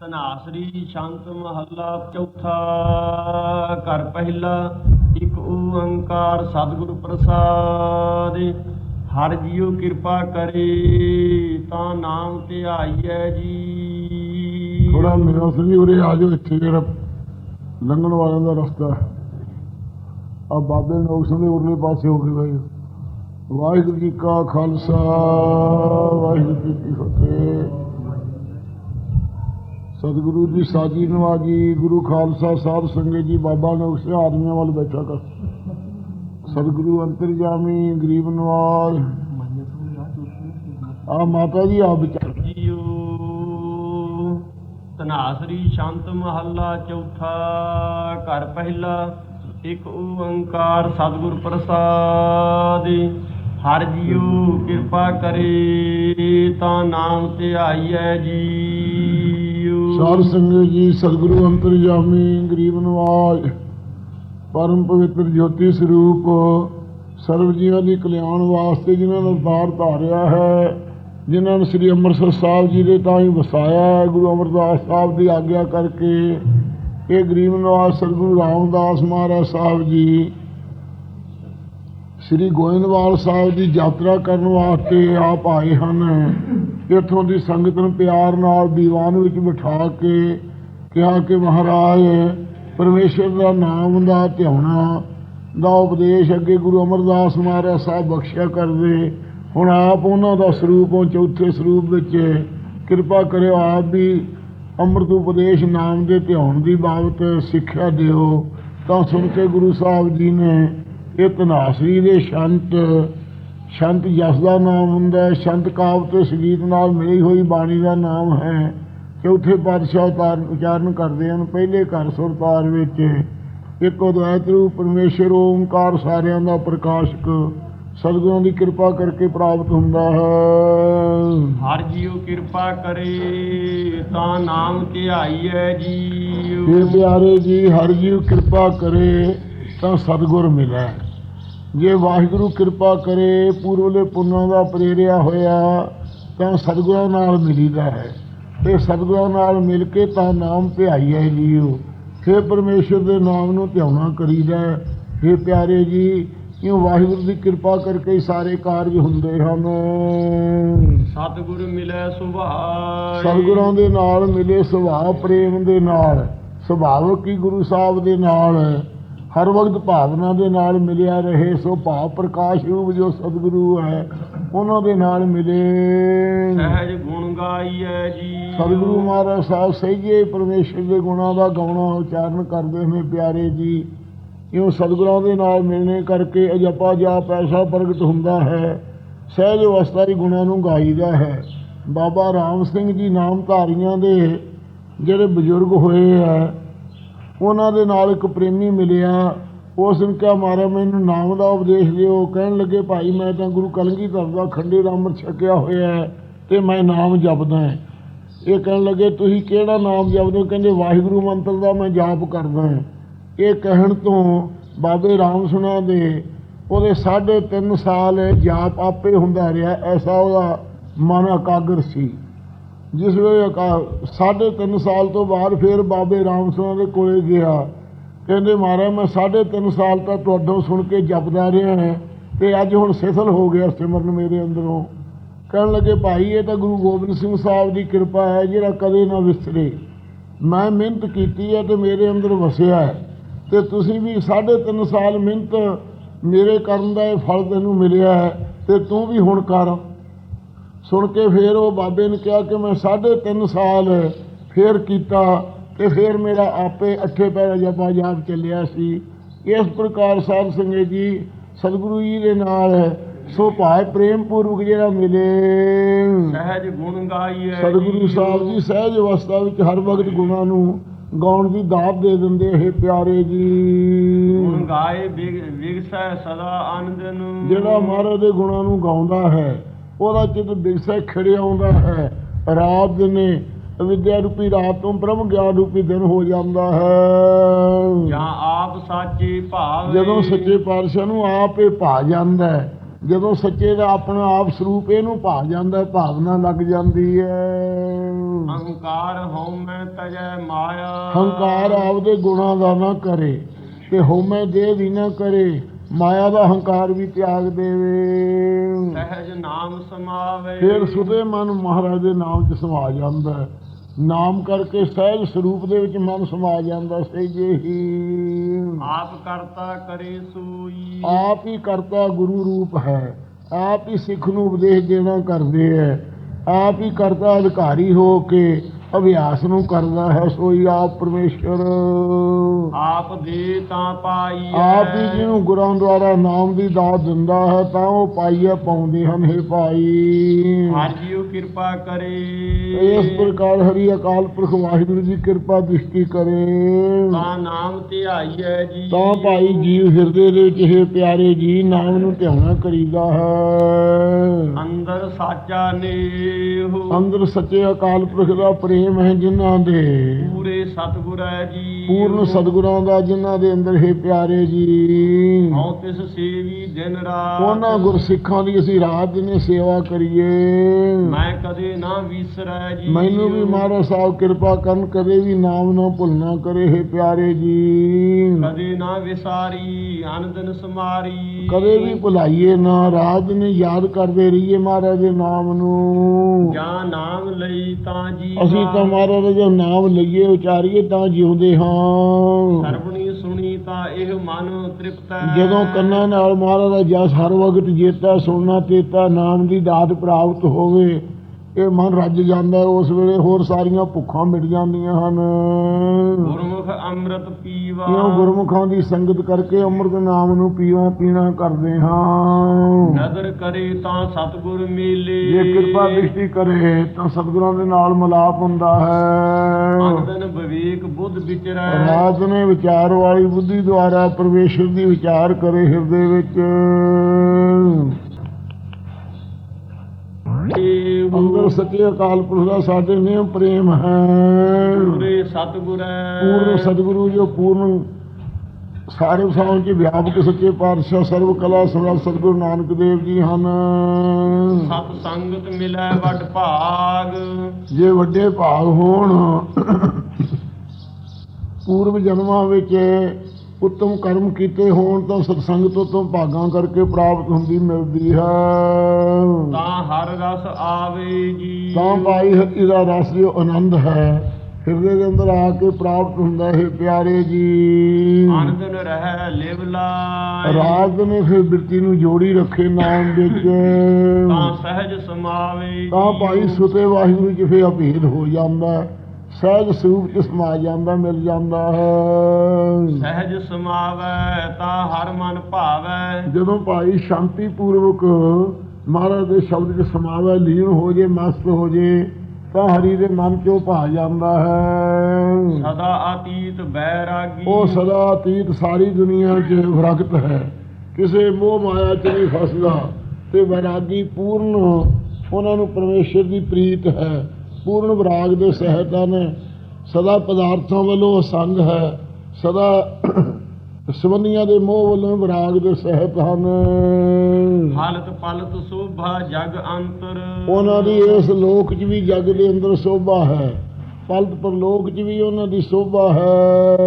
ਤਨਾਸਰੀ ਸ਼ੰਤ ਮਹੱਲਾ ਚੌਥਾ, ਘਰ ਪਹਿਲਾ, ਇੱਕ ਓੰਕਾਰ ਸਤਿਗੁਰ ਪ੍ਰਸਾਦ। ਹਰ ਜੀਉ ਕਿਰਪਾ ਕਰੇ, ਤਾਂ ਨਾਮ ਧਿਆਈਐ ਜੀ। ਥੋੜਾ ਮੇਰਾ ਸਿੰਘ ਉਰੇ ਆ ਜਾਓ, ਇੱਥੇ ਜਿਹੜਾ ਲੰਘਣ ਵਾਲਿਆਂ ਦਾ ਰਸਤਾ ਆ ਬਾਬੇ ਨੋਕ ਸਿੰਘ ਦੇ ਉਰਲੇ ਪਾਸੇ ਹੋ ਕੇ ਬਈ ਵਾਹਿਗੁਰੂ ਜੀ ਕਾ ਖਾਲਸਾ। ਸਤਿਗੁਰੂ ਜੀ ਸਾਜੀ ਨਵਾਜੀ, ਗੁਰੂ ਖਾਲਸਾ ਸਾਹਿਬ ਸੰਗਤ ਜੀ, ਬਾਬਾ ਨੇ ਉਸੇ ਆਦਮੀਆਂ ਵੱਲ ਬੈਠਾ ਕਰ। ਸਤਿਗੁਰੂ ਅੰਤਰਜਾਮੀ, ਗਰੀਬ ਨਵਾਜ। ਆ ਮਾਤਾ ਜੀ ਆ ਵਿਚਾਰ ਜੀਉ ਤਨਾਸਰੀ ਸ਼ੰਤ ਮਹੱਲਾ ਚੌਥਾ, ਘਰ ਪਹਿਲਾ, ਇੱਕ ਓੰਕਾਰ ਸਤਿਗੁਰ ਪ੍ਰਸਾਦ। ਹਰ ਜੀਉ ਕਿਰਪਾ ਕਰੇ, ਤਾਂ ਨਾਮ ਤੇ ਧਿਆਈਐ ਜੀ। ਸਾਧ ਸੰਗਤ ਜੀ ਸਤਿਗੁਰੂ ਅੰਤਰਜਾਮੀ ਗਰੀਬ ਨਵਾਜ, ਪਰਮ ਪਵਿੱਤਰ ਜੋਤੀ ਸਰੂਪ, ਸਰਬ ਜੀਵਾਂ ਦੀ ਕਲਿਆਣ ਵਾਸਤੇ ਜਿਨ੍ਹਾਂ ਨੇ ਅਵਤਾਰ ਧਾਰਿਆ ਹੈ, ਜਿਨ੍ਹਾਂ ਨੇ ਸ੍ਰੀ ਅੰਮ੍ਰਿਤਸਰ ਸਾਹਿਬ ਜੀ ਦੇ ਤਾਂ ਹੀ ਵਸਾਇਆ ਹੈ, ਗੁਰੂ ਅਮਰਦਾਸ ਸਾਹਿਬ ਦੀ ਆਗਿਆ ਕਰਕੇ। ਇਹ ਗਰੀਬ ਨਵਾਜ ਸਤਿਗੁਰੂ ਰਾਮਦਾਸ ਮਹਾਰਾਜ ਸਾਹਿਬ ਜੀ, ਸ੍ਰੀ ਗੋਇੰਦਵਾਲ ਸਾਹਿਬ ਦੀ ਯਾਤਰਾ ਕਰਨ ਵਾਸਤੇ ਆਪ ਆਏ ਹਨ। ਇੱਥੋਂ ਦੀ ਸੰਗਤ ਨੂੰ ਪਿਆਰ ਨਾਲ ਦੀਵਾਨ ਵਿੱਚ ਬਿਠਾ ਕੇ ਕਿਹਾ ਕਿ ਮਹਾਰਾਜ, ਪਰਮੇਸ਼ਰ ਦਾ ਨਾਮ, ਦਾ ਧਿਆਉਣਾ, ਦਾ ਉਪਦੇਸ਼ ਅੱਗੇ ਗੁਰੂ ਅਮਰਦਾਸ ਮਹਾਰਾਜ ਸਾਹਿਬ ਬਖਸ਼ਿਆ ਕਰਦੇ। ਹੁਣ ਆਪ ਉਹਨਾਂ ਦਾ ਸਰੂਪ, ਉਹ ਚੌਥੇ ਸਰੂਪ ਵਿੱਚ ਕਿਰਪਾ ਕਰਿਓ, ਆਪ ਵੀ ਅੰਮ੍ਰਿਤ ਉਪਦੇਸ਼ ਨਾਮ ਦੇ ਧਿਆਉਣ ਦੀ ਬਾਬਤ ਸਿੱਖਿਆ ਦਿਓ। ਤਾਂ ਸੁਣ ਕੇ ਗੁਰੂ ਸਾਹਿਬ ਜੀ ਨੇ ਇਹ ਤਨਾਸਰੀ ਦੇ ਸ਼ੰਤ ਸ਼ੰਤ ਜਸ ਦਾ ਨਾਮ ਹੁੰਦਾ ਹੈ ਸ਼ੰਤ ਕਾਵ ਤੇ ਸੰਗੀਤ ਨਾਲ ਮਿਲੀ ਹੋਈ ਬਾਣੀ ਦਾ ਨਾਮ ਹੈ ਚੌਥੇ ਪਾਤਸ਼ਾਹ ਉਤਾਰ ਉਚਾਰਨ ਕਰਦੇ ਹਨ ਪਹਿਲੇ ਘਰ ਸੁਰਤਾਰ ਵਿੱਚ। ਇੱਕ ਅਦਵੈਤ ਰੂਪ ਪਰਮੇਸ਼ਰ ਓਮਕਾਰ ਸਾਰਿਆਂ ਦਾ ਪ੍ਰਕਾਸ਼ਕ। ਸਤਿਗੁਰਾਂ ਦੀ ਕਿਰਪਾ ਕਰਕੇ ਪ੍ਰਾਪਤ ਹੁੰਦਾ ਹੈ। ਹਰ ਜੀਉ ਕਿਰਪਾ ਕਰੇ ਤਾਂ ਨਾਮ ਧਿਆਈਐ ਜੀਉ। ਇਹ ਪਿਆਰੇ ਜੀ ਹਰ ਜੀਵ ਕਿਰਪਾ ਕਰੇ ਤਾਂ ਸਤਿਗੁਰ ਮਿਲੈ। ਜੇ ਵਾਹਿਗੁਰੂ ਕਿਰਪਾ ਕਰੇ ਪੂਰਵਲੇ ਪੁੰਨਾਂ ਦਾ ਪ੍ਰੇਰਿਆ ਹੋਇਆ ਤਾਂ ਸਤਿਗੁਰਾਂ ਨਾਲ ਮਿਲੀਦਾ ਹੈ। ਤੇ ਸਤਿਗੁਰਾਂ ਨਾਲ ਮਿਲ ਕੇ ਤਾਂ ਨਾਮ ਧਿਆਈਐ ਜੀਓ ਫਿਰ ਪਰਮੇਸ਼ਰ ਦੇ ਨਾਮ ਨੂੰ ਧਿਆਉਣਾ ਕਰੀਦਾ ਹੈ। ਇਹ ਪਿਆਰੇ ਜੀ ਕਿਉਂ ਵਾਹਿਗੁਰੂ ਦੀ ਕਿਰਪਾ ਕਰਕੇ ਹੀ ਸਾਰੇ ਕਾਰਜ ਹੁੰਦੇ ਹਨ? ਸਤਿਗੁਰ ਮਿਲੈ ਸੁਭਾਇ ਸਤਿਗੁਰਾਂ ਦੇ ਨਾਲ ਮਿਲੇ ਸੁਭਾਅ ਪ੍ਰੇਮ ਦੇ ਨਾਲ। ਸੁਭਾਵਕ ਹੀ ਗੁਰੂ ਸਾਹਿਬ ਦੇ ਨਾਲ। ਹਰ ਵਕਤ ਭਾਵਨਾ ਦੇ ਨਾਲ ਮਿਲਿਆ ਰਹੇ ਸੋ ਭਾਵ ਪ੍ਰਕਾਸ਼ ਰੂਪ ਜੋ ਸਤਿਗੁਰੂ ਹੈ ਉਹਨਾਂ ਦੇ ਨਾਲ ਮਿਲੇ। ਸਹਿਜ ਗੁਣ ਗਾਈਐ ਜੀ। ਸਤਿਗੁਰੂ ਮਹਾਰਾਜ ਸਾਹਿਬ ਸਹੀਏ ਪਰਮੇਸ਼ਰ ਦੇ ਗੁਣਾਂ ਦਾ ਗਾਉਣਾ ਉਚਾਰਨ ਕਰਦੇ ਨੇ ਪਿਆਰੇ ਜੀ। ਇਉਂ ਸਤਿਗੁਰਾਂ ਦੇ ਨਾਲ ਮਿਲਣੇ ਕਰਕੇ ਅਜਪਾ ਜਾਪ ਐਸਾ ਪ੍ਰਗਟ ਹੁੰਦਾ ਹੈ ਸਹਿਜ ਅਵਸਥਾ ਦੀ ਗੁਣਾਂ ਨੂੰ ਗਾਈਦਾ ਹੈ। ਬਾਬਾ ਰਾਮ ਸਿੰਘ ਜੀ ਨਾਮਧਾਰੀਆਂ ਦੇ ਜਿਹੜੇ ਬਜ਼ੁਰਗ ਹੋਏ ਆ ਉਹਨਾਂ ਦੇ ਨਾਲ ਇੱਕ ਪ੍ਰੇਮੀ ਮਿਲਿਆ। ਉਸ ਨੇ ਕਿਹਾ ਮਾਰਾ ਮੈਨੂੰ ਨਾਮ ਦਾ ਉਪਦੇਸ਼ ਦਿਓ। ਕਹਿਣ ਲੱਗੇ, ਭਾਈ, ਮੈਂ ਤਾਂ ਗੁਰੂ ਕਲਗੀਧਰ ਦਾ ਖੰਡੇ ਦਾ ਅੰਮ੍ਰਿਤ ਛਕਿਆ ਹੋਇਆ ਹੈ ਤੇ ਮੈਂ ਨਾਮ ਜਪਦਾ ਇਹ ਕਹਿਣ ਲੱਗੇ, ਤੁਸੀਂ ਕਿਹੜਾ ਨਾਮ ਜਪਦੇ ਹੋ? ਕਹਿੰਦੇ, ਵਾਹਿਗੁਰੂ ਮੰਤਰ ਦਾ ਮੈਂ ਜਾਪ ਕਰਦਾ ਇਹ ਕਹਿਣ ਤੋਂ ਬਾਬੇ ਰਾਮ ਸੁਣਾ ਦੇ, ਉਹਦੇ ਸਾਢੇ ਤਿੰਨ ਸਾਲ ਜਾਪ ਆਪੇ ਹੁੰਦਾ ਰਿਹਾ, ਐਸਾ ਉਹਦਾ ਮਨ ਇਕਾਗਰ ਸੀ। ਜਿਸ ਵੇਲੇ ਅਕਾ- ਸਾਢੇ ਤਿੰਨ ਸਾਲ ਤੋਂ ਬਾਅਦ ਫਿਰ ਬਾਬੇ ਰਾਮ ਸਿੰਘ ਦੇ ਕੋਲੇ ਗਿਆ। ਕਹਿੰਦੇ, ਮਹਾਰਾਜ, ਮੈਂ ਸਾਢੇ ਤਿੰਨ ਸਾਲ ਤਾਂ ਤੁਹਾਡੋਂ ਸੁਣ ਕੇ ਜਪਦਾ ਰਿਹਾ ਹਾਂ ਤੇ ਅੱਜ ਹੁਣ ਸਿਫਲ ਹੋ ਗਿਆ ਸਿਮਰਨ ਮੇਰੇ ਅੰਦਰੋਂ। ਕਹਿਣ ਲੱਗੇ, ਭਾਈ, ਇਹ ਤਾਂ ਗੁਰੂ ਗੋਬਿੰਦ ਸਿੰਘ ਸਾਹਿਬ ਦੀ ਕਿਰਪਾ ਹੈ ਜਿਹੜਾ ਕਦੇ ਨਾ ਵਿਸਰੇ। ਮੈਂ ਮਿਹਨਤ ਕੀਤੀ ਹੈ ਤੇ ਮੇਰੇ ਅੰਦਰ ਵਸਿਆ ਹੈ ਤੇ ਤੁਸੀਂ ਵੀ ਸਾਢੇ ਤਿੰਨ ਸਾਲ ਮਿਹਨਤ ਮੇਰੇ ਕਰਨ ਦਾ ਇਹ ਫਲ ਤੈਨੂੰ ਮਿਲਿਆ ਹੈ ਤੇ ਤੂੰ ਵੀ ਹੁਣ ਕਰ। ਸੁਣ ਕੇ ਫਿਰ ਉਹ ਬਾਬੇ ਨੇ ਕਿਹਾ ਕਿ ਮੈਂ ਸਾਢੇ ਤਿੰਨ ਸਾਲ ਫੇਰ ਕੀਤਾ ਤੇ ਫਿਰ ਮੇਰਾ ਆਪੇ ਅੱਠੇ ਪੈਰ ਜਪਾ ਜਾਪ ਚੱਲਿਆ ਸੀ। ਇਸ ਪ੍ਰਕਾਰ ਸਾਧ ਸੰਗਤ ਜੀ ਸਤਿਗੁਰੂ ਜੀ ਦੇ ਨਾਲ ਸੋ ਭਾਏ ਪ੍ਰੇਮ ਪੂਰਵਕ ਜਿਹੜਾ ਮਿਲੇ। ਸਹਿਜ ਗੁਣ ਗਾਈਐ ਸਤਿਗੁਰੂ ਸਾਹਿਬ ਜੀ ਸਹਿਜ ਅਵਸਥਾ ਵਿੱਚ ਹਰ ਵਕਤ ਗੁਣਾਂ ਨੂੰ ਗਾਉਣ ਦੀ ਦਾਤ ਦੇ ਦਿੰਦੇ ਇਹ ਪਿਆਰੇ ਜੀ। ਗੁਣ ਗਾਏ ਵਿਗ- ਵਿਗਸੈ ਸਦਾ ਆਨੰਦ ਨੂੰ। ਜਿਹੜਾ ਮਹਾਰਾਜ ਦੇ ਗੁਣਾਂ ਨੂੰ ਗਾਉਂਦਾ ਹੈ ਉਹਦਾ ਚਿੱਤ ਬਿਗਸੈ ਖੜੇ ਆਉਂਦਾ ਹੈ। ਰਾਤ ਦਿਨੇ ਵਿਦਿਆ ਰੂਪੀ ਰਾਤ ਤੋਂ ਬ੍ਰਹਮ ਗਿਆਨ ਰੂਪੀ ਦਿਨ ਹੋ ਜਾਂਦਾ ਹੈ। ਜਾਂ ਆਪ ਸਾਚੇ ਭਾਵ ਜਦੋਂ ਸੱਚੇ ਪਾਤਸ਼ਾਹ ਨੂੰ ਆਪ ਇਹ ਭਾ ਜਾਂਦਾ ਹੈ ਜਦੋਂ ਸੱਚੇ ਦਾ ਆਪਣਾ ਆਪ ਸਰੂਪ ਇਹਨੂੰ ਭਾ ਜਾਂਦਾ ਭਾਵਨਾ ਲੱਗ ਜਾਂਦੀ ਹੈ। ਹੰਕਾਰ ਹਉਮੈ ਤਜੈ ਮਾਇਆ। ਹੰਕਾਰ ਆਪਦੇ ਗੁਣਾਂ ਦਾ ਨਾ ਕਰੇ ਤੇ ਹਉਮੈ ਦੇ ਵੀ ਨਾ ਕਰੇ। ਮਾਇਆ ਦਾ ਹੰਕਾਰ ਵੀ ਤਿਆਗ ਦੇਵੇ। ਸਹਿਜ ਨਾਮ ਸਮਾਵੇ। ਫਿਰ ਸੁਦੇ ਮਨ ਮਹਾਰਾਜ ਦੇ ਨਾਮ 'ਚ ਸਮਾ ਜਾਂਦਾ ਹੈ। ਨਾਮ ਕਰਕੇ ਸਹਿਜ ਸਰੂਪ ਦੇ ਵਿੱਚ ਮਨ ਸਮਾ ਜਾਂਦਾ ਸਹਿਜੇ ਹੀ। ਆਪ ਕਰਤਾ ਕਰੇ ਸੋਈ। ਆਪ ਹੀ ਕਰਤਾ ਗੁਰੂ ਰੂਪ ਹੈ। ਆਪ ਹੀ ਸਿੱਖ ਨੂੰ ਉਪਦੇਸ਼ ਦੇਣਾ ਕਰਦੇ ਹੈ। ਆਪ ਹੀ ਕਰਤਾ ਅਧਿਕਾਰੀ ਹੋ ਕੇ ਅਭਿਆਸ ਨੂੰ ਕਰਦਾ ਹੈ ਸੋਈ ਆਪ ਪਰਮੇਸ਼ਰ। ਆਪ ਦੇ ਤਾਂ ਪਾਈ ਆਪ ਹੀ ਜਿਹਨੂੰ ਗੁਰਾਂ ਦੁਆਰਾ ਨਾਮ ਦੀ ਦਾਤ ਦਿੰਦਾ ਹੈ ਤਾਂ ਉਹ ਪਾਈਏ ਪਾਉਂਦੇ ਹਨ हे ਭਾਈ। ਹਰ ਜੀਉ ਕਿਰਪਾ ਕਰੇ। ਇਸ ਪ੍ਰਕਾਰ ਹਰੀ ਅਕਾਲ ਪੁਰਖ ਵਾਹਿਗੁਰੂ ਜੀ ਕਿਰਪਾ ਦ੍ਰਿਸ਼ਟੀ ਕਰੇ। ਤਾਂ ਨਾਮ ਧਿਆਈਐ ਜੀ। ਤਾਂ ਭਾਈ ਜੀਵ ਹਿਰਦੇ ਦੇ ਵਿੱਚ ਇਹ ਪਿਆਰੇ ਜੀ ਨਾਮ ਨੂੰ ਧਿਆਉਣਾ ਕਰੀਦਾ ਹੈ। ਅੰਦਰ ਸਾਚਾ ਨੇਹੁ ਅੰਦਰ ਸੱਚੇ ਅਕਾਲ ਪੁਰਖ ਦਾ ਪ੍ਰੇਮ ਹੈ ਜਿਨ੍ਹਾਂ ਦੇ। ਪੂਰੇ ਸਤਿਗੁਰ ਹੈ ਜੀ। ਪੂਰਨ ਸਤਿਗੁਰਾਂ ਦਾ ਜਿਨ੍ਹਾਂ ਦੇ ਅੰਦਰ ਹੈ ਪਿਆਰੇ ਜੀ। ਹਉ ਤਿਸ ਸੇਵੀ ਦਿਨ ਰਾਤ। ਉਹਨਾਂ ਗੁਰਸਿੱਖਾਂ ਦੀ ਅਸੀਂ ਰਾਤ ਦਿਨੇ ਸੇਵਾ ਕਰੀਏ। ਮੈਂ ਕਦੇ ਨਾ ਵਿਸਰੈ ਜੀ। ਮੈਨੂੰ ਵੀ ਮਹਾਰਾਜ ਸਾਹਿਬ ਕਿਰਪਾ ਕਰਨ ਕਦੇ ਵੀ ਨਾਮ ਨਾ ਭੁੱਲਣਾ ਕਰੇ ਹੈ ਪਿਆਰੇ ਜੀ। ਕਦੇ ਨਾ ਵਿਸਾਰੀ ਅਨੰਦਨ ਸਮਾਰੀ। ਕਦੇ ਵੀ ਭੁਲਾਈਏ ਨਾ ਰਾਤ ਦਿਨੇ ਯਾਦ ਕਰਦੇ ਰਹੀਏ ਮਹਾਰਾਜ ਦੇ ਨਾਮ ਨੂੰ। ਜਾਂ ਨਾਮ ਲਈ ਤਾਂ ਜੀ ਅਸੀਂ ਤਾਂ ਮਹਾਰਾਜ ਜੋ ਨਾਮ ਲਈਏ ਉਚਾਰੀਏ ਤਾਂ ਜਿਉਂਦੇ ਹਾਂ। ਸਰਵਣੀ ਸੁਣੀ ਤਾਂ ਇਹ ਮਨ ਤ੍ਰਿਪਤ ਜਦੋਂ ਕੰਨਾਂ ਨਾਲ ਮਹਾਰਾਜ ਦਾ ਜਸ ਹਰ ਵਕਤ ਜੇਤਾ ਸੁਣਨਾ ਤੇਤਾ ਨਾਮ ਦੀ ਦਾਤ ਪ੍ਰਾਪਤ ਹੋਵੇ ਇਹ ਮਨ ਰੱਜ ਜਾਂਦਾ ਹੈ, ਉਸ ਵੇਲੇ ਹੋਰ ਸਾਰੀਆਂ ਭੁੱਖਾਂ ਮਿਟ ਜਾਂਦੀਆਂ ਹਨ। ਗੁਰਮੁਖ ਅੰਮ੍ਰਿਤ ਪੀਵਾ। ਕਿਉਂ ਗੁਰਮੁਖਾਂ ਦੀ ਸੰਗਤ ਕਰਕੇ ਅੰਮ੍ਰਿਤ ਨਾਮ ਨੂੰ ਪੀਵਾ ਪੀਣਾ ਕਰਦੇ ਹਾਂ। ਨਦਰ ਕਰੇ ਤਾਂ ਸਤਿਗੁਰ ਮੇਲੇ। ਜੇ ਕਿਰਪਾ ਦ੍ਰਿਸ਼ਟੀ ਕਰੇ ਤਾਂ ਸਤਿਗੁਰਾਂ ਦੇ ਨਾਲ ਮਿਲਾਪ ਹੁੰਦਾ ਹੈ। ਅਨੰਦਨ ਵਿਵੇਕ ਬੁੱਧ ਵਿਚਰੈ। ਰਾਤ ਨੇ ਵਿਚਾਰ ਵਾਲੀ ਬੁੱਧੀ ਦੁਆਰਾ ਪਰਮੇਸ਼ਰ ਦੀ ਵਿਚਾਰ ਕਰੇ ਹਿਰਦੇ ਵਿੱਚ। ਅੰਦਰ ਸੱਚੇ ਅਕਾਲ ਪੁਰਖ ਦਾ ਸਾਡੇ ਨਿਯਮ ਪ੍ਰੇਮ ਹੈ। ਪੂਰੇ ਸਤਿਗੁਰ ਹੈ। ਪੂਰਨ ਸਤਿਗੁਰੂ ਜੋ ਪੂਰਨ ਸਾਰੇ ਸਾਉਂ ਚ ਵਿਆਪਕ ਸੱਚੇ ਪਾਤਸ਼ਾਹ ਸਰਵ ਕਲਾ ਸਮਰੱਥ ਸਤਿਗੁਰੂ ਨਾਨਕ ਦੇਵ ਜੀ ਹਨ। ਸਤ ਸੰਗਤ ਮਿਲੈ ਵੱਡ ਭਾਗ। ਜੇ ਵੱਡੇ ਭਾਗ ਹੋਣ ਪੂਰਵ ਜਨਮਾਂ ਵਿੱਚ ਉੱਤਮ ਕਰਮ ਕੀਤੇ ਹੋਣ ਤਾਂ ਸਤਸੰਗ ਤੋਂ ਤੋਂ ਭਾਗਾਂ ਕਰਕੇ ਪ੍ਰਾਪਤ ਹੁੰਦੀ ਮਿਲਦੀ ਹੈ। ਤਾਂ ਹਰ ਰਸ ਆਵੇ ਜੀ। ਤਾਂ ਭਾਈ ਹਰੀ ਦਾ ਰਸ ਜੋ ਆਨੰਦ ਹੈ ਹਿਰਦੇ ਦੇ ਅੰਦਰ ਆ ਕੇ ਪ੍ਰਾਪਤ ਹੁੰਦਾ ਹੈ ਪਿਆਰੇ ਜੀ। ਅਨੰਦਨ ਰਹਿ ਲਿਵ ਲਾਇ। ਰਾਜ ਨੇ ਫਿਰ ਬਿਰਤੀ ਨੂੰ ਜੋੜੀ ਰੱਖੇ ਨਾਮ ਵਿੱਚ। ਤਾਂ ਸਹਿਜ ਸਮਾਵੇ ਤਾਂ। ਭਾਈ ਸੁਤੇ ਵਾਹਿਗੁਰੂ ਜੀ ਫਿਰ ਅਭੇਦ ਹੋ ਜਾਂਦਾ। ਹੈ। ਸਹਿਜ ਸਰੂਪ ਚ ਸਮਾ ਜਾਂਦਾ ਮਿਲ ਜਾਂਦਾ ਹੈ। ਸਹਿਜ ਸਮਾਵੈ ਤਾਂ ਹਰ ਮਨ ਭਾਵੈ। ਜਦੋਂ ਭਾਈ ਸ਼ਾਂਤੀ ਪੂਰਵਕ ਮਹਾਰਾਜ ਦੇ ਸ਼ਬਦ ਚ ਸਮਾਵੇ ਲੀਨ ਹੋ ਜੇ ਮਸਤ ਹੋ ਜੇ ਤਾਂ ਹਰੀ ਦੇ ਮਨ ਚੋਂ ਭਾ ਜਾਂਦਾ ਹੈ। ਸਦਾ ਅਤੀਤ ਬੈਰਾਗੀ ਉਹ ਸਦਾ ਅਤੀਤ ਸਾਰੀ ਦੁਨੀਆ 'ਚ ਵਿਰਕਤ ਹੈ। ਕਿਸੇ ਮੋਹ ਮਾਇਆ 'ਚ ਨਹੀਂ ਫਸਦਾ ਤੇ ਵੈਰਾਗੀ ਪੂਰਨ ਉਹਨਾਂ ਨੂੰ ਪਰਮੇਸ਼ਰ ਦੀ ਪ੍ਰੀਤ ਹੈ। ਪੂਰਨ ਵਿਰਾਗ ਦੇ ਸਹਿਤ ਹਨ ਸਦਾ ਪਦਾਰਥਾਂ ਵੱਲੋਂ ਅਸੰਗ ਹੈ ਸਦਾ ਸਬੰਧੀਆਂ ਦੇ ਮੋਹ ਵੱਲੋਂ ਵਿਰਾਗ ਦੇ ਸਹਿਤ ਹਨ। ਹਾਲਤ ਪਲਤ ਸੋਭਾ ਜਗ ਅੰਤਰ। ਉਹਨਾਂ ਦੀ ਇਸ ਲੋਕ 'ਚ ਵੀ ਜਗ ਦੇ ਅੰਦਰ ਸੋਭਾ ਹੈ। ਪਲਤ ਪਰਲੋਕ 'ਚ ਵੀ ਉਹਨਾਂ ਦੀ ਸੋਭਾ ਹੈ।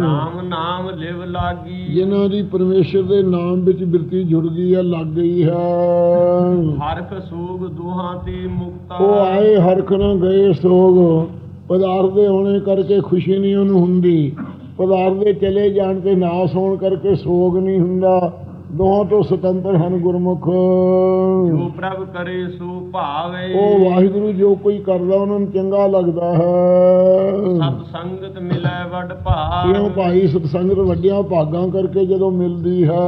ਰਾਮ ਨਾਮ ਲਿਵ ਲਾਗੀ। ਜਿਨ੍ਹਾਂ ਦੀ ਪਰਮੇਸ਼ਰ ਦੇ ਨਾਮ ਵਿੱਚ ਬਿਰਤੀ ਜੁੜ ਗਈ ਹੈ ਲੱਗ ਗਈ ਹੈ। ਹਰਖ ਸੂਗ ਦੁਹਾਂ ਤੇ ਮੁਕਤਾ। ਉਹ ਆਏ ਹਰਖ ਨਾ ਗਏ ਸੋਗ। ਪਦਾਰਥ ਦੇ ਹੋਣੇ ਕਰਕੇ ਖੁਸ਼ੀ ਨਹੀਂ ਉਹਨੂੰ ਹੁੰਦੀ। ਪਦਾਰਥ ਦੇ ਚਲੇ ਜਾਣ ਤੇ ਨਾਸ ਹੋਣ ਕਰਕੇ ਸੋਗ ਨਹੀਂ ਹੁੰਦਾ। ਦੋਹਾਂ ਤੋਂ ਸੁਤੰਤਰ ਹਨ ਗੁਰਮੁਖ। ਜੋ ਪ੍ਰਭ ਕਰੇ ਸੋ ਭਾਵੇ। ਉਹ ਵਾਹਿਗੁਰੂ ਜੋ ਕੋਈ ਕਰਦਾ ਉਹਨਾਂ ਨੂੰ ਚੰਗਾ ਲੱਗਦਾ ਹੈ। ਸਤ ਸੰਗਤ ਮਿਲੈ ਵੱਡ ਭਾਗ ਕਿਉਂ ਭਾਈ? ਸਤਸੰਗਤ ਵੱਡਿਆਂ ਭਾਗਾਂ ਕਰਕੇ ਜਦੋਂ ਮਿਲਦੀ ਹੈ।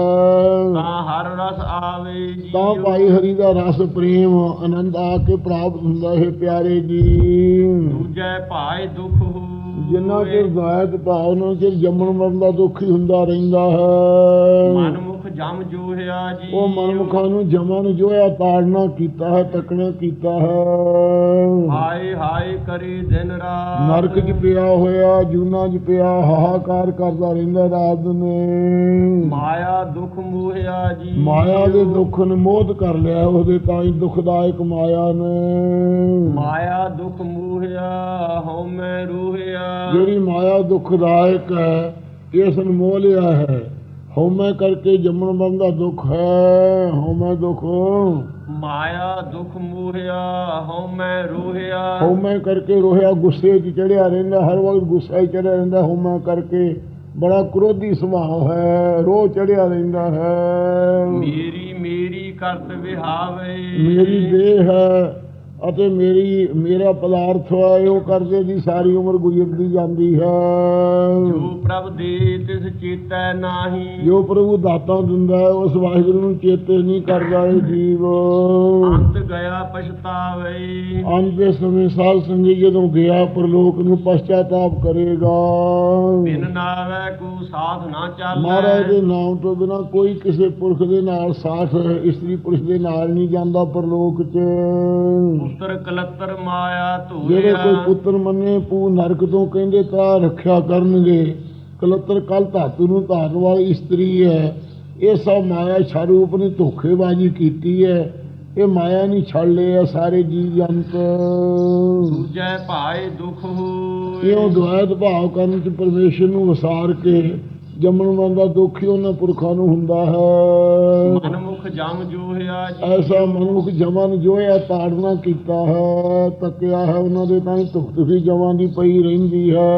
ਤਾਂ ਹਰ ਰਸ ਆਵੇ ਜੀ ਤਾਂ ਭਾਈ ਹਰੀ ਦਾ ਰਸ ਪ੍ਰੇਮ ਆਨੰਦ ਆ ਕੇ ਪ੍ਰਾਪਤ ਹੁੰਦਾ ਹੈ ਪਿਆਰੇ ਜੀ। ਦੂਜੈ ਭਾਇ ਦੁਖ ਹੋ ਜਿੰਨਾ ਚਿਰ ਜ਼ਾਇਦ ਭਾਵ ਨਾਲ ਚਿਰ ਜੰਮਣ ਮਰਨ ਦਾ ਦੁੱਖ ਹੀ ਹੁੰਦਾ ਰਹਿੰਦਾ ਹੈ। ਮਨ ਜਮ ਜੋਹਿਆ ਜੀ। ਉਹ ਮਨਮੁਖਾਂ ਨੂੰ ਜਮਾਂ ਨੂੰ ਜੋਇਆ ਤਾੜਨਾ ਕੀਤਾ ਹੈ ਤੱਕਣਾ ਕੀਤਾ ਹੈ। ਹਾਏ ਹਾਏ ਕਰੀ ਦਿਨ ਰਾਤ। ਨਰਕ 'ਚ ਪਿਆ ਹੋਇਆ ਜੂਨਾ 'ਚ ਪਿਆ ਹਾਹਾਕਾਰ ਕਰਦਾ ਰਹਿੰਦਾ ਰਾਤ ਨੇ। ਮਾਇਆ ਦੁਖ ਮੋਹਿਆ ਜੀ। ਮਾਇਆ ਦੇ ਦੁੱਖ ਨੂੰ ਮੋਹ ਕਰ ਲਿਆ ਉਹਦੇ ਤਾਂ ਹੀ ਦੁਖਦਾਇਕ ਮਾਇਆ ਨੇ। ਮਾਇਆ ਦੁਖ ਮੋਹਿਆ ਹਉ ਮੈਂ ਰੋਹਿਆ। ਜਿਹੜੀ ਮਾਇਆ ਦੁਖਦਾਇਕ ਹੈ ਇਸ ਨੂੰ ਮੋਹ ਲਿਆ ਹੈ। ਹਉਮੈ ਕਰਕੇ ਜੰਮਣ ਮਰਨ ਦਾ ਦੁੱਖ ਹੈ ਹਉਮੈ ਦੁੱਖ। ਮਾਇਆ ਦੁਖ ਮੋਹਿਆ ਹਉ ਮੈਂ ਰੋਹਿਆ। ਹਉਮੈ ਕਰਕੇ ਰੋਹਿਆ ਗੁੱਸੇ 'ਚ ਚੜਿਆ ਰਹਿੰਦਾ ਹਰ ਵਕਤ ਗੁੱਸਾ ਹੀ ਚੜਿਆ ਰਹਿੰਦਾ ਹਉਮੈ ਕਰਕੇ ਬੜਾ ਕ੍ਰੋਧੀ ਸੁਭਾਅ ਹੈ ਰੋਹ ਚੜਿਆ ਰਹਿੰਦਾ ਹੈ। ਮੇਰੀ ਮੇਰੀ ਕਰਤ ਵਿਹਾਵੇ। ਮੇਰੀ ਦੇਹ ਹੈ ਅਤੇ ਮੇਰੀ ਮੇਰਾ ਪਦਾਰਥ ਹੈ ਉਹ ਕਰਜ਼ੇ ਦੀ ਸਾਰੀ ਉਮਰ ਗੁਜ਼ਰਦੀ ਜਾਂਦੀ ਹੈ। ਜੋ ਪ੍ਰਭ ਦੇ ਤਿਸ ਚੇਤੈ ਨਾਹੀ। ਜੋ ਪ੍ਰਭੂ ਦਾਤਾ ਦਿੰਦਾ ਹੈ ਉਸ ਵਾਹਿਗੁਰੂ ਨੂੰ ਚੇਤੇ ਨਹੀਂ ਕਰਦਾ ਇਹ ਜੀਵ। ਅੰਤ ਗਿਆ ਪਛਤਾਵੇ। ਅੰਤ ਸਮੇਂ ਸਾਧ ਸੰਗੀ ਜਦੋਂ ਗਿਆ ਪਰਲੋਕ ਨੂੰ ਪਛਤਾਤਾਪ ਕਰੇਗਾ। ਬਿਨ ਨਾਵੇ ਕੋ ਸਾਥ ਨਾ ਚਾਲੈ। ਮਹਾਰਾਜ ਦੇ ਨਾਮ ਤੋਂ ਬਿਨਾ ਕੋਈ ਕਿਸੇ ਪੁਰਖ ਦੇ ਨਾਲ ਸਾਥ ਇਸਤਰੀ ਪੁਰਸ਼ ਦੇ ਨਾਲ ਨਹੀਂ ਜਾਂਦਾ ਪਰਲੋਕ 'ਚ। ਪੁੱਤਰ ਕਲਤਰ ਮਾਇਆ ਜਿਹੜੇ ਕੋਈ ਧੋਇਆ ਪੁੱਤਰ ਮੰਨੇ ਪੂ ਨਰਕ ਤੋਂ ਕਹਿੰਦੇ ਤਾਂ ਰੱਖਿਆ ਕਰਨਗੇ। ਕਲਤਰ ਕਲ ਧਾਤੂ ਨੂੰ ਧਾਰਨ ਵਾਲੀ ਇਸਤਰੀ ਹੈ। ਇਹ ਸਭ ਮਾਇਆ ਸਰੂਪ ਨੇ ਧੋਖੇਬਾਜ਼ੀ ਕੀਤੀ ਹੈ। ਇਹ ਮਾਇਆ ਨਹੀਂ ਛੱਡ ਲਏ ਆ ਸਾਰੇ ਜੀਵ ਜੰਤ ਦੂਜੈ ਭਾਏ ਦੁਖ ਹੋਏ। ਇਉਂ ਦੁਆਇਤ ਭਾਵ ਕਰਨ ਚ ਪਰਮੇਸ਼ਰ ਨੂੰ ਵਸਾਰ ਕੇ ਜੰਮਣ ਦਾ ਦੁੱਖ ਹੀ ਉਹਨਾਂ ਪੁਰਖਾਂ ਨੂੰ ਹੁੰਦਾ ਹੈ। ਮਨਮੁਖ ਜਮ ਜੋਹਿਆ ਜੀ ਐਸਾ ਮਨੁੱਖ ਜਮਨ ਜੋਇਆ ਤਾੜਨਾ ਕੀਤਾ ਹੈ ਤੱਕਿਆ ਹੈ ਉਹਨਾਂ ਦੇ ਤਾਂ ਧੁਖ ਧੁਖੀ ਜਮਾਂ ਦੀ ਪਈ ਰਹਿੰਦੀ ਹੈ।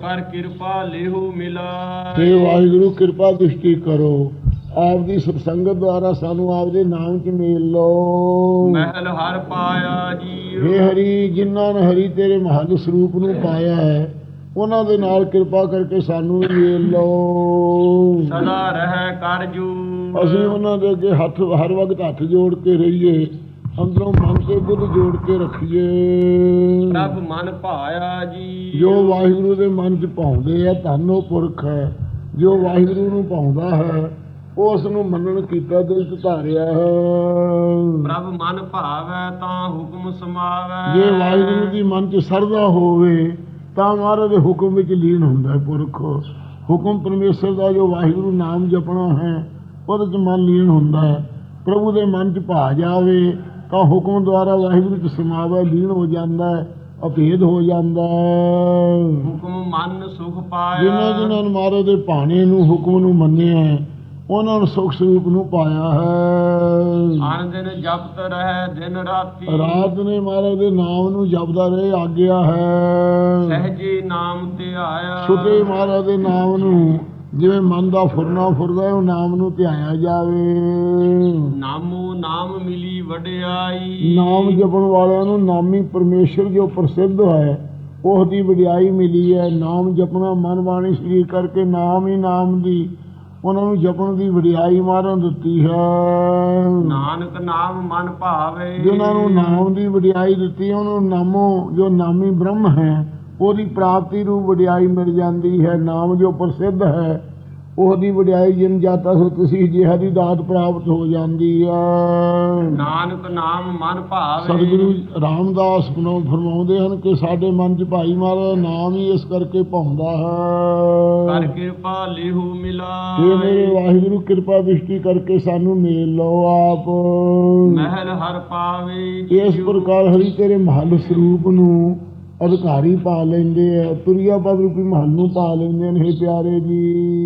ਕਰ ਕਿਰਪਾ ਲੇਹੂ ਮਿਲਾ। ਤੇ ਵਾਹਿਗੁਰੂ ਕਿਰਪਾ ਦ੍ਰਿਸ਼ਟੀ ਕਰੋ। ਆਪ ਦੀ ਸਤਸੰਗਤ ਦੁਆਰਾ ਸਾਨੂੰ ਆਪ ਦੇ ਨਾਮ ਚ ਮੇਲ ਲਓ। ਮਹਿਲ ਹਰ ਪਾਇਆ ਜੀ। ਹੇ ਹਰੀ ਜਿਨ੍ਹਾਂ ਨੇ ਹਰੀ ਤੇਰੇ ਮਹੱਲ ਸਰੂਪ ਨੂੰ ਪਾਇਆ ਹੈ ਉਹਨਾਂ ਦੇ ਨਾਲ ਕਿਰਪਾ ਕਰਕੇ ਸਾਨੂੰ ਵੀ ਮੇਲ ਲਓ। ਸਦਾ ਰਹਿ ਕਰ ਜੂ ਅਸੀਂ ਉਹਨਾਂ ਦੇ ਅੱਗੇ ਹੱਥ ਹਰ ਵਕਤ ਹੱਥ ਜੋੜ ਕੇ ਰਹੀਏ ਅੰਦਰੋਂ ਮਨ ਤੇ ਬੁੱਧ ਜੋੜ ਕੇ ਰੱਖੀਏ। ਪ੍ਰਭ ਮਨ ਭਾਇਆ ਜੀ। ਜੋ ਵਾਹਿਗੁਰੂ ਦੇ ਮਨ 'ਚ ਪਾਉਂਦੇ ਆ ਧੰਨ ਪੁਰਖ ਹੈ। ਜੋ ਵਾਹਿਗੁਰੂ ਨੂੰ ਪਾਉਂਦਾ ਹੈ ਉਸ ਨੂੰ ਮੰਨਣ ਕੀਤਾ ਦਿਲ 'ਚ ਧਾਰਿਆ ਹੈ। ਪ੍ਰਭ ਮਨ ਭਾਵੈ ਤਾਂ ਹੁਕਮ ਸਮਾਵੈ। ਜੇ ਵਾਹਿਗੁਰੂ ਦੀ ਮਨ 'ਚ ਸਰਦਾ ਹੋਵੇ ਤਾਂ ਮਹਾਰਾਜ ਦੇ ਹੁਕਮ ਵਿੱਚ ਲੀਨ ਹੁੰਦਾ ਹੈ ਪੁਰਖ। ਹੁਕਮ ਪਰਮੇਸ਼ਰ ਦਾ ਜੋ ਵਾਹਿਗੁਰੂ ਨਾਮ ਜਪਣਾ ਹੈ ਉਹਦੇ 'ਚ ਮਨ ਲੀਨ ਹੁੰਦਾ ਹੈ। ਪ੍ਰਭੂ ਦੇ ਮਨ 'ਚ ਭਾ ਜਾਵੇ ਤਾਂ ਹੁਕਮ ਦੁਆਰਾ ਵਾਹਿਗੁਰੂ 'ਚ ਸਮਾਵੇ ਲੀਨ ਹੋ ਜਾਂਦਾ ਹੈ ਅਭੇਦ ਹੋ ਜਾਂਦਾ ਹੈ। ਹੁਕਮ ਮਨ ਸੁਖ ਪਾਇਆ। ਜਿਨ੍ਹਾਂ ਜਿਨ੍ਹਾਂ ਨੇ ਮਹਾਰਾਜ ਦੇ ਭਾਣੇ ਨੂੰ ਹੁਕਮ ਨੂੰ ਮੰਨਿਆ ਉਹਨਾਂ ਨੂੰ ਸੁਖ ਸਰੂਪ ਨੂੰ ਪਾਇਆ ਹੈ। ਆਨ ਦਿਨ ਜਪਤ ਰਹਿ ਦਿਨ ਰਾਤੀ। ਰਾਤ ਨੇ ਮਹਾਰਾਜ ਦੇ ਨਾਮ ਨੂੰ ਜਪਦਾ ਰਹੇ ਆਗਿਆ ਹੈ। ਸਹਜੇ ਨਾਮ ਤੇ ਆਇਆ। ਛੁੱਟੇ ਮਹਾਰਾਜ ਦੇ ਨਾਮ ਨੂੰ ਜਿਵੇਂ ਮਨ ਦਾ ਫੁਰਨਾ ਫੁਰਦਾ ਹੈ, ਉਹ ਨਾਮ ਨੂੰ ਧਿਆਇਆ ਜਾਵੇ। ਨਾਮੋ ਨਾਮ ਮਿਲੀ ਵਡਿਆਈ। ਨਾਮ ਜਪਣ ਵਾਲਿਆਂ ਨੂੰ ਨਾਮੀ ਪਰਮੇਸ਼ਰ ਜੋ ਪ੍ਰਸਿੱਧ ਹੈ ਉਸ ਦੀ ਵਡਿਆਈ ਮਿਲੀ ਹੈ। ਨਾਮ ਜਪਣਾ ਮਨ ਬਾਣੀ ਸਰੀਰ ਕਰਕੇ ਨਾਮ ਹੀ ਨਾਮ ਦੀ ਉਹਨਾਂ ਨੂੰ ਜਪਣ ਦੀ ਵਡਿਆਈ ਮਾਰਨ ਦਿੱਤੀ ਹੈ। ਨਾਨਕ ਨਾਮ ਮਨ ਭਾਵੇ। ਜਿਨ੍ਹਾਂ ਨੂੰ ਨਾਮ ਦੀ ਵਡਿਆਈ ਦਿੱਤੀ ਹੈ, ਉਹਨਾਂ ਨੂੰ ਨਾਮੋ ਜੋ ਨਾਮੀ ਬ੍ਰਹਮ ਹੈ ਉਹਦੀ ਪ੍ਰਾਪਤੀ ਨੂੰ ਵਡਿਆਈ ਮਿਲ ਜਾਂਦੀ ਹੈ। ਨਾਮ ਜੋ ਪ੍ਰਸਿੱਧ ਹੈ ਉਹਦੀ ਵਡਿਆਈ ਜਿਨ ਜਾਤਾ ਸੋ ਤੁਸੀਂ ਜਿਹਾ ਦੀ ਦਾਤ ਪ੍ਰਾਪਤ ਹੋ ਜਾਂਦੀ ਹੈ ਨਾਨਕ ਨਾਮ ਮਨ ਭਾਵੇ। ਸਤਿਗੁਰੂ ਰਾਮਦਾਸ ਫਰਮਾਉ- ਫਰਮਾਉਂਦੇ ਹਨ ਕਿ ਸਾਡੇ ਮਨ 'ਚ ਭਾਈ ਦਾ ਨਾਮ ਹੀ ਇਸ ਕਰਕੇ ਕਰ ਹੈ। ਕਿਰਪਾ ਲੇਹੂ ਮਿਲਾ ਇਹ ਮੇਰੇ ਵਾਹਿਗੁਰੂ ਕਿਰਪਾ ਦ੍ਰਿਸ਼ਟੀ ਕਰਕੇ ਸਾਨੂੰ ਮੇਲ ਲਓ ਆਪ। ਮਹਿਲ ਹਰ ਪਾਵੇ। ਇਸ ਪ੍ਰਕਾਰ ਹਰੀ ਤੇਰੇ ਮਹੱਲ ਸਰੂਪ ਨੂੰ ਅਧਿਕਾਰੀ ਪਾ ਲੈਂਦੇ ਆ। ਤੁਰਿਆ ਪਦ ਰੂਪੀ ਮਹੱਲ ਨੂੰ ਪਾ ਲੈਂਦੇ ਨੇ ਪਿਆਰੇ ਜੀ।